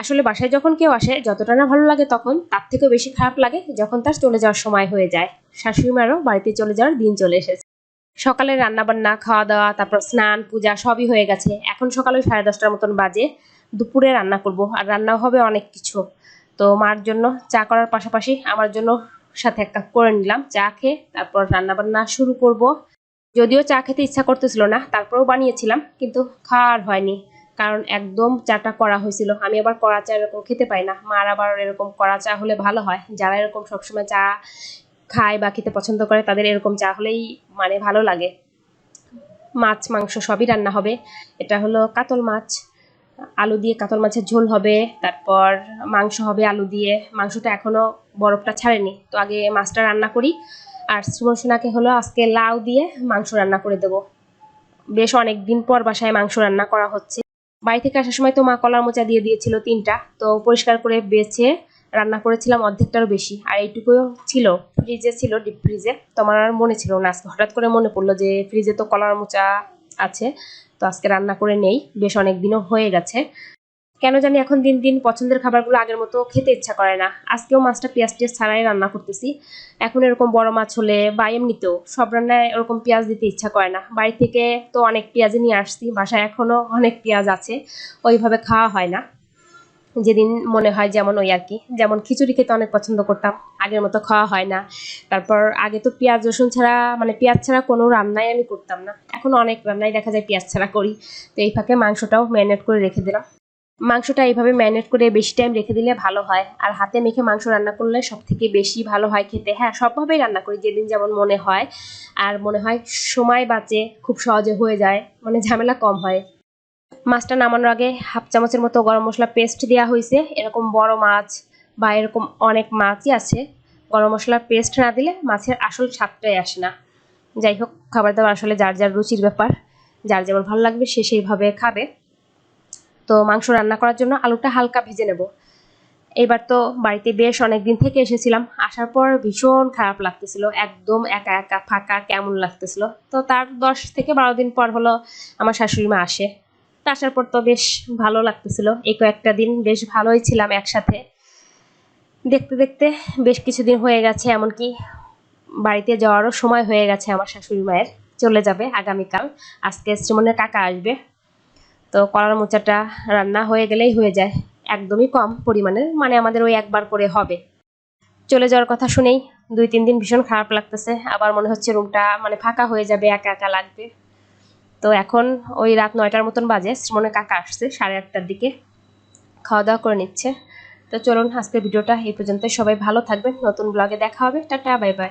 আসলে বাসায় যখন কেউ আসে, যতটা না ভালো লাগে তখন, তার থেকেও বেশি খারাপ লাগে যখন তার চলে যাওয়ার সময় হয়ে যায়। শাশুড়ি মারও বাড়িতে চলে যাওয়ার দিন চলে এসেছে। সকালে রান্নাবান্না খাওয়া দাওয়া তারপর স্নান, পূজা সবই হয়ে গেছে। এখন সকালে সাড়ে দশটার মতন বাজে। দুপুরে রান্না করব আর রান্নাও হবে অনেক কিছু। তো মার জন্য চা করার পাশাপাশি আমার জন্য সাথে এক কাপ করে নিলাম। চা খেয়ে তারপর রান্নাবান্না শুরু করব। যদিও চা খেতে ইচ্ছা করতেছিল না, তারপরেও বানিয়েছিলাম, কিন্তু খাওয়ার হয়নি। কারণ একদম চাটা করা হয়েছিল। আমি আবার কড়া চা এরকম খেতে পাই না। মার আবার এরকম কড়া চা হলে ভালো হয়। যারা এরকম সবসময় চা খায় বা খেতে পছন্দ করে, তাদের এরকম চা হলেই মানে ভালো লাগে। মাছ, মাংস সবই রান্না হবে। এটা হলো কাতল মাছ। আলু দিয়ে কাতল মাছের ঝোল হবে। তারপর মাংস হবে আলু দিয়ে। মাংসটা এখনও বরফটা ছাড়েনি। তো আগে মাছটা রান্না করি। আর শ্রীমসোনাকে হলো আজকে লাউ দিয়ে মাংস রান্না করে দেবো। বেশ অনেক দিন পর বাসায় মাংস রান্না করা হচ্ছে। বাড়ি থেকে আসার সময় তো মা কলার মোচা দিয়ে দিয়েছিল তিনটা, তো পরিষ্কার করে বেছে রান্না করেছিলাম অর্ধেকটারও বেশি। আর এইটুকুও ছিল ফ্রিজে ছিল ডিপ ফ্রিজে তো আমার আর মনে ছিল না, আজকে হঠাৎ করে মনে পড়ল যে ফ্রিজে তো কলার মোচা আছে, তো আজকে রান্না করে নেই, বেশ অনেক দিনও হয়ে গেছে। কেন জানি এখন দিন দিন পছন্দের খাবারগুলো আগের মতো খেতে ইচ্ছা করে না। আজকেও মাছটা পেঁয়াজ টিয়াজ ছাড়াই রান্না করতেছি। এখন এরকম বড় মাছ হলে বা এমনিতেও সব রান্নায় এরকম পেঁয়াজ দিতে ইচ্ছা করে না। বাড়ি থেকে তো অনেক পেঁয়াজই নিয়ে আসছি, বাসায় এখনও অনেক পেঁয়াজ আছে, ওইভাবে খাওয়া হয় না। যেদিন মনে হয় যেমন ওই আর কি। যেমন খিচুড়ি খেতে অনেক পছন্দ করতাম, আগের মতো খাওয়া হয় না। তারপর আগে তো পেঁয়াজ, রসুন ছাড়া মানে পেঁয়াজ ছাড়া কোনো রান্নাই আমি করতাম না। এখন অনেক রান্নাই দেখা যায় পেঁয়াজ ছাড়া করি। তো এই ফাঁকে মাংসটাও ম্যারিনেট করে রেখে দিলাম। মাংসটা এইভাবে ম্যারিনেট করে বেশি টাইম রেখে দিলে ভালো হয়। আর হাতে মেখে মাংস রান্না করলে সব থেকে বেশি ভালো হয় খেতে। হ্যাঁ সবভাবেই রান্না করি, যেদিন যেমন মনে হয়। আর মনে হয় সময় বাঁচে, খুব সহজে হয়ে যায় মানে ঝামেলা কম হয়। মাছটা নামানোর আগে হাফ চামচের মতো গরম মশলা পেস্ট দেওয়া হয়েছে। এরকম বড় মাছ বা এরকম অনেক মাছই আছে। গরম মশলার পেস্ট না দিলে মাছের আসল স্বাদটাই আসে না। যাই হোক, খাবার দাবার আসলে যার যার রুচির ব্যাপার। যার যেমন ভালো লাগবে সে সেইভাবে খাবে। তো মাংস রান্না করার জন্য আলুটা হালকা ভেজে নেব। এবার তো বাড়িতে বেশ অনেক দিন থেকে এসেছিলাম। আসার পর ভীষণ খারাপ লাগতেছিল, একদম একা একা, ফাঁকা, কেমন লাগতেছিল। তো তার দশ থেকে বারো দিন পর হলো আমার শাশুড়ি মা আসে। তা আসার পর তো বেশ ভালো লাগতেছিল, এই কয়েকটা দিন বেশ ভালোই ছিলাম একসাথে। দেখতে দেখতে বেশ কিছুদিন হয়ে গেছে, এমনকি বাড়িতে যাওয়ারও সময় হয়ে গেছে আমার শাশুড়ি মায়ের। চলে যাবে আগামীকাল, আজকে শ্রীমনের কাকা আসবে। তো কলার মোচাটা রান্না হয়ে গেলেই হয়ে যায়। একদমই কম পরিমাণের মানে আমাদের ওই একবার করে হবে। চলে যাওয়ার কথা শুনেই দুই তিন দিন ভীষণ খারাপ লাগতেছে। আবার মনে হচ্ছে রুমটা মানে ফাঁকা হয়ে যাবে, একা একা লাগবে। তো এখন ওই রাত নয়টার মতন বাজে শ্রীমনের কাকা আসছে সাড়ে আটটার দিকে। খাওয়া দাওয়া করে নিচ্ছে। তো চলুন আজকের ভিডিওটা এই পর্যন্ত সবাই ভালো থাকবেন। নতুন ব্লগে দেখা হবে। Tata, bye bye.